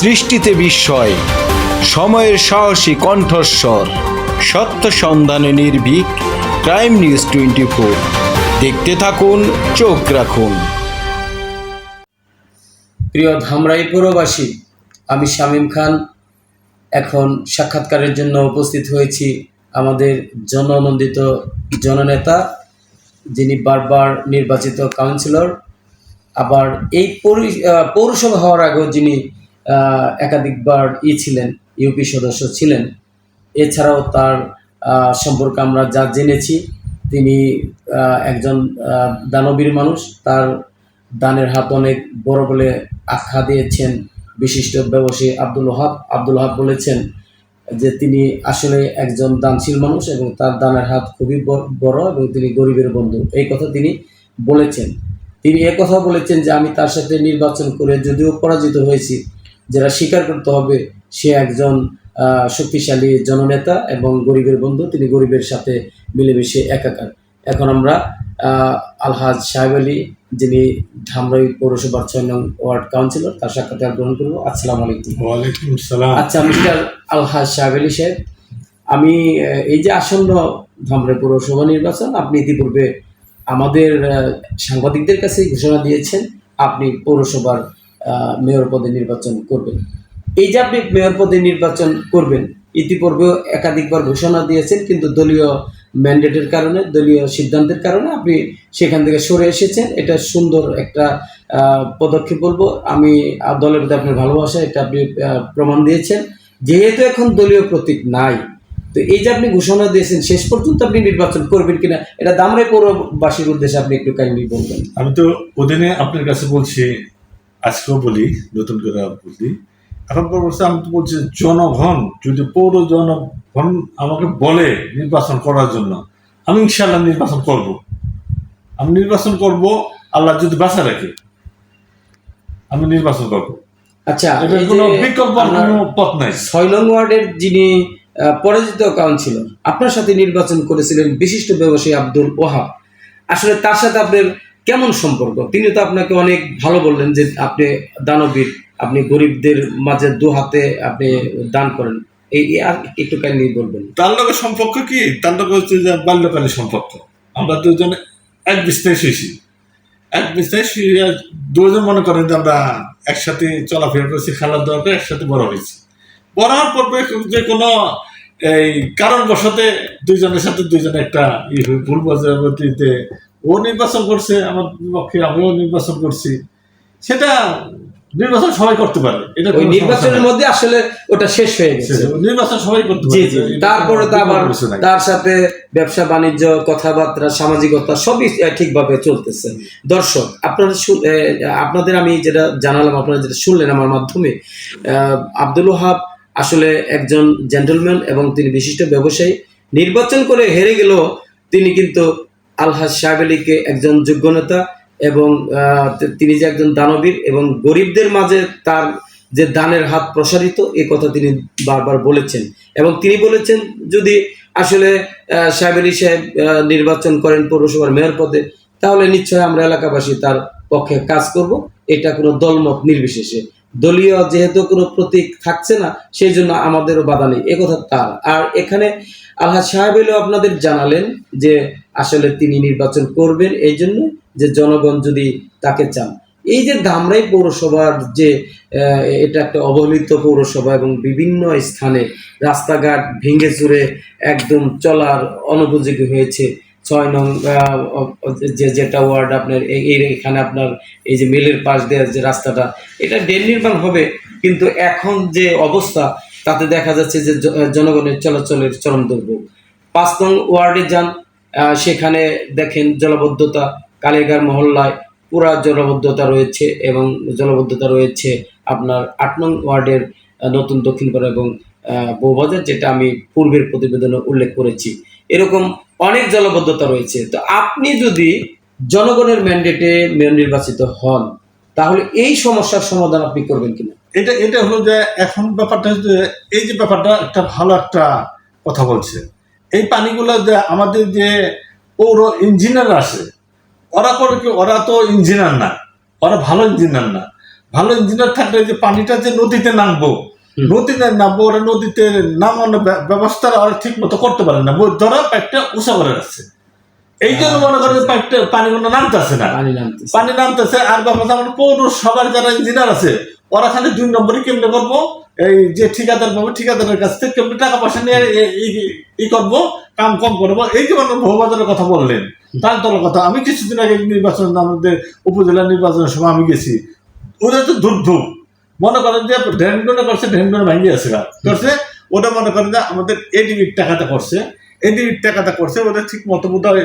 সৃষ্টিতে বিস্ময়, সময়ের সাহসী কণ্ঠস্বর, সত্য সন্ধানে নির্ভীক, ক্রাইম নিউজ টোয়েন্টি ফোর দেখতে থাকুন, চোখ রাখুন। প্রিয় ধামরাই পুরবাসী, আমি শামীম খান। এখন সাক্ষাৎকারের জন্য উপস্থিত হয়েছি আমাদের জননন্দিত জননেতা, যিনি বারবার নির্বাচিত কাউন্সিলর। আবার এই পৌরসভা হওয়ার আগেও যিনি একাধিকবার ই ছিলেন, ইউপি সদস্য ছিলেন। এছাড়াও তার সম্পর্কে আমরা যা জেনেছি, তিনি একজন দানবীর মানুষ। তার দানের হাত অনেক বড় বলে আখ্যা দিয়েছেন বিশিষ্ট ব্যবসায়ী আব্দুল ওহাব। আব্দুল ওহাব বলেছেন যে তিনি আসলে একজন দানশীল মানুষ এবং তার দানের হাত খুবই বড় এবং তিনি গরিবের বন্ধু। এই কথা তিনি বলেছেন। তিনি কথা বলেছেন যে আমি তার সাথে নির্বাচন করে যদিও পরাজিত হয়েছি যারা স্বীকার করতে হবে সে একজন শক্তিশালী জননেতা এবং গরিবের বন্ধু তিনি গরিবের সাথে মিলেমিশে একাকার। এখন আমরা আলহাজ সাহেব আলী যিনি ধামরাই পৌরসভার ছয় নং ওয়ার্ড কাউন্সিলর তার সাক্ষাৎকার গ্রহণ করব। আসসালামু আলাইকুম। ওয়ালাইকুম সালাম আচ্ছা মিস্টার আলহাজ সাহেব আলী সাহেব আমি এই যে আসন্ন ধামরাই পৌরসভা নির্বাচন আপনি ইতিপূর্বে আমাদের সাংবাদিকদের কাছে ঘোষণা দিয়েছেন আপনি পৌরসভার মেয়র পদে নির্বাচন করবেন। এই যে আপনি মেয়র পদে নির্বাচন করবেন, ইতিপূর্বেও একাধিকবার ঘোষণা দিয়েছেন, কিন্তু দলীয় ম্যান্ডেটের কারণে, দলীয় সিদ্ধান্তের কারণে আপনি সেখান থেকে সরে এসেছেন। এটা সুন্দর একটা পদক্ষেপ বলব। আমি দলের প্রতি আপনার ভালোবাসা, এটা আপনি প্রমাণ দিয়েছেন। যেহেতু এখন দলীয় প্রতীক নাই, তো এই যে আপনি ঘোষণা দিয়েছেন, শেষ পর্যন্ত আপনি নির্বাচন করবেন কিনা, এটা দামরাই পৌরবাসীর উদ্দেশ্যে আপনি একটু কাইন্ডলি বলবেন। আমি তো ওদিনে আপনার কাছে বলছি আজকেও বলি নতুন করে বলি। এখন পরবর্তী আমি তো বলছি জনগণ যদি পৌর জনগণ আমাকে বলে নির্বাচন করার জন্য আমি ইনশাল্লাহ নির্বাচন করব। আমি নির্বাচন করব আল্লাহ যদি বাঁচা রাখে আমি নির্বাচন করব। আচ্ছা কোনো বিকল্প কোনো পথ নাই। ছয় নং ওয়ার্ডের যিনি পরাজিত কাউন্সিলর আপনার সাথে নির্বাচন করেছিলেন বিশিষ্ট ব্যবসায়ী আব্দুল ওহাব। আসলে তার সাথে আপনার কেমন সম্পর্ক? তিনি তো আপনাকে অনেক ভালো বললেন যে আপনি দানবীর, আপনি গরিবদের মাঝে দু হাতে আপনি দান করেন। এই আর একটু কাইন্ডলি বলবেন। লগে সম্পর্ক কি? লগে হচ্ছে যে বাল্যকালীন সম্পর্ক। আমরা দুজনে এক শুয়েছি এক শুয়ে দুজন মনে করেন যে আমরা একসাথে চলাফেরা করছি খেলাধুলা করে একসাথে বড় হয়েছি। বড় হওয়ার পর যে কোনো এই কারণবশতে দুইজনের সাথে দুইজনে একটা ভুল বোঝাবুঝিতে ও নির্বাচন করছে আমার বিপক্ষে আমিও নির্বাচন করছি। সেটা নির্বাচন সবাই করতে পারে। এটা ওই নির্বাচনের মধ্যে আসলে ওটা শেষ হয়ে গেছে। নির্বাচন সবাই করতে জি পারে। জি এটা তারপরে তো আবার তার সাথে ব্যবসা বাণিজ্য কথাবার্তা সামাজিকতা সবই ঠিকভাবে চলতেছে। দর্শক আপনারা আপনাদের আমি যেটা জানালাম আপনারা যেটা শুনলেন আমার মাধ্যমে আহ, আব্দুল ওহাব আসলে একজন জেন্টলম্যান এবং তিনি বিশিষ্ট ব্যবসায়ী। নির্বাচন করে হেরে গেলেও তিনি কিন্তু আলহাজ সাহেব আলীকে একজন যোগ্য নেতা এবং তিনি যে একজন দানবীর এবং গরিবদের মাঝে তার যে দানের হাত প্রসারিত এই কথা তিনি বারবার বলেছেন। এবং তিনি বলেছেন, যদি আসলে সাহেব আলী সাহেব নির্বাচন করেন পৌরসভার মেয়র পদে, তাহলে নিশ্চয় আমরা এলাকাবাসী তার পক্ষে কাজ করব। এটা কোনো দলমত নির্বিশেষে। দলীয় যেহেতু কোনো প্রতীক থাকছে না সেই জন্য আমাদেরও বাধা নেই। এ কথা তার। আর এখানে আলহাজ সাহেব আপনাদের জানালেন যে আসলে তিনি নির্বাচন করবেন এই জন্য যে জনগণ যদি তাকে চান। এই যে ধামরাই পৌরসভার যে এটা একটা অবহেলিত পৌরসভা এবং বিভিন্ন স্থানে রাস্তাঘাট ভেঙে চুরে একদম চলার অনুপযোগী হয়েছে। ছয় নং যে, যেটা ওয়ার্ড আপনার এখানে আপনার এই যে মিলের পাশ দেওয়ার যে রাস্তাটা, এটা ড্রেন নির্মাণ হবে। কিন্তু এখন যে অবস্থা, তাতে দেখা যাচ্ছে যে জনগণের চলাচলের চরম দুর্ভোগ। পাঁচ নং ওয়ার্ডে যান সেখানে দেখেন জলবদ্ধতা কালেগার মহল্লায় পুরা জলবদ্ধতা রয়েছে এবং জলবদ্ধতা রয়েছে আপনার আট নং ওয়ার্ডের নতুন দক্ষিণপাড়া এবং বৌবাজার, যেটা আমি পূর্বের প্রতিবেদনে উল্লেখ করেছি। এরকম অনেক জলবদ্ধতা রয়েছে। তো আপনি যদি জনগণের ম্যান্ডেটে মেয়র নির্বাচিত হন, তাহলে এই সমস্যার সমাধান আপনি করবেন কিনা? এটা এটা হলো যে এখন ব্যাপারটা এই যে ব্যাপারটা একটা ভালো একটা কথা বলছে। এই পানিগুলো যে আমাদের যে পৌর ইঞ্জিনিয়ার আছে ওরা করে কি? ওরা তো ইঞ্জিনিয়ার না। ওরা ভালো ইঞ্জিনিয়ার না। ভালো ইঞ্জিনিয়ার থাকলে যে পানিটা যে নদীতে নামবো নদীতে নামবো ওরা নদীতে নামানোর ব্যবস্থা ওরা ঠিক মতো করতে পারে না। ধরো পাইপটা উঁচা করে রাখছে এই জন্য মনে করেন যে পাইপটা পানিগুলো নামতেছে না। পানি নামতেছে। পানি নামতেছে আর ব্যাপারটা আমার পৌরসভার যারা ইঞ্জিনিয়ার আছে ওরা খালি দুই নম্বরই কেমনে করব? এই যে ঠিকাদার পাবো, ঠিকাদারের কাছ থেকে কেমনে টাকা পয়সা নিয়ে ই- করব, কাম কম করব? এই যে মানে বহুবাজারের কথা বললেন, তার তোর কথা। আমি কিছুদিন আগে নির্বাচন, আমাদের উপজেলা নির্বাচনের সময় আমি গেছি। ওদের তো দুর্ভোগ মনে করেন যে ড্রেনডনে করছে ড্রেনডনে ভাঙিয়ে আছে। করছে ওটা মনে করেন যে আমাদের এডিবির টাকাটা করছে। এডিবির টাকাটা করছে, ওদের ঠিক মতো বোধ হয়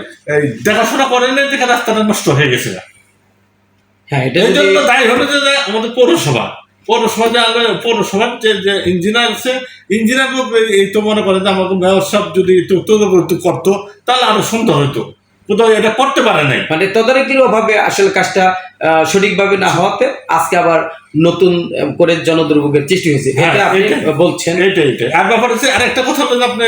দেখাশোনা করেন দেখে রাস্তাটা নষ্ট হয়ে গেছে। হ্যাঁ এটা এই জন্য দায়ী হলো যে আমাদের পৌরসভা। পৌরসভা যে পৌরসভার যে যে ইঞ্জিনিয়ার আছে ইঞ্জিনিয়ার এই তো মনে করেন যে আমাকে মেয়র সাহেব যদি একটু করতো তাহলে আরও সুন্দর হতো কোথাও এটা করতে পারে নাই। মানে তদারকির অভাবে আসলে কাজটা সঠিকভাবে না হওয়াতে আজকে আবার নতুন করে জনদুর্ভোগের সৃষ্টি হয়েছে। হ্যাঁ, এটা আপনি। বলছেন। এইটাই এইটাই। আর ব্যাপার হচ্ছে আরেকটা কথা বলে আপনি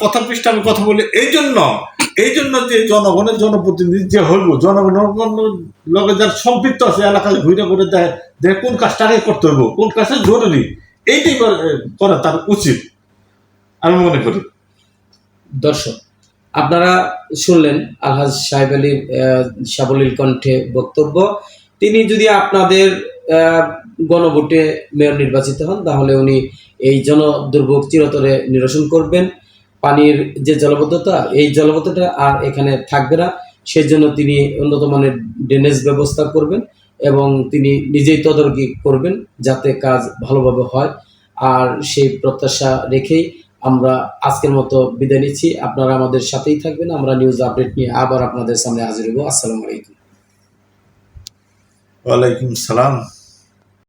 কথা পৃষ্ঠে আমি কথা বলি। এই জন্য এই জন্য যে জনগণের জনপ্রতিনিধি যে হইব জনগণের লগে যার সম্পৃক্ত আছে এলাকায় ঘুরে ঘুরে দেয় যে কোন কাজটা আগে করতে হইব কোন কাজটা জরুরি এইটাই করা- করা তার উচিত আমি মনে করি। দর্শক আপনারা শুনলেন আলহাজ সাহেব আলীর সাবলীল কণ্ঠে বক্তব্য। তিনি যদি আপনাদের গণভোটে মেয়র নির্বাচিত হন, তাহলে উনি এই জন দুর্ভোগ চিরতরে নিরসন করবেন। পানির যে জলবদ্ধতা, এই জলবদ্ধতা আর এখানে থাকবে না। সেই জন্য তিনি উন্নত মানের ড্রেনেজ ব্যবস্থা করবেন এবং তিনি নিজেই তদারকি করবেন যাতে কাজ ভালোভাবে হয়। আর সেই প্রত্যাশা রেখেই আমরা আজকের মতো বিদায় নিচ্ছি। আপনারা আমাদের সাথেই থাকবেন। আমরা নিউজ আপডেট নিয়ে আবার আপনাদের সামনে হাজির হব। আসসালামু আলাইকুম। ওয়ালাইকুম সালাম।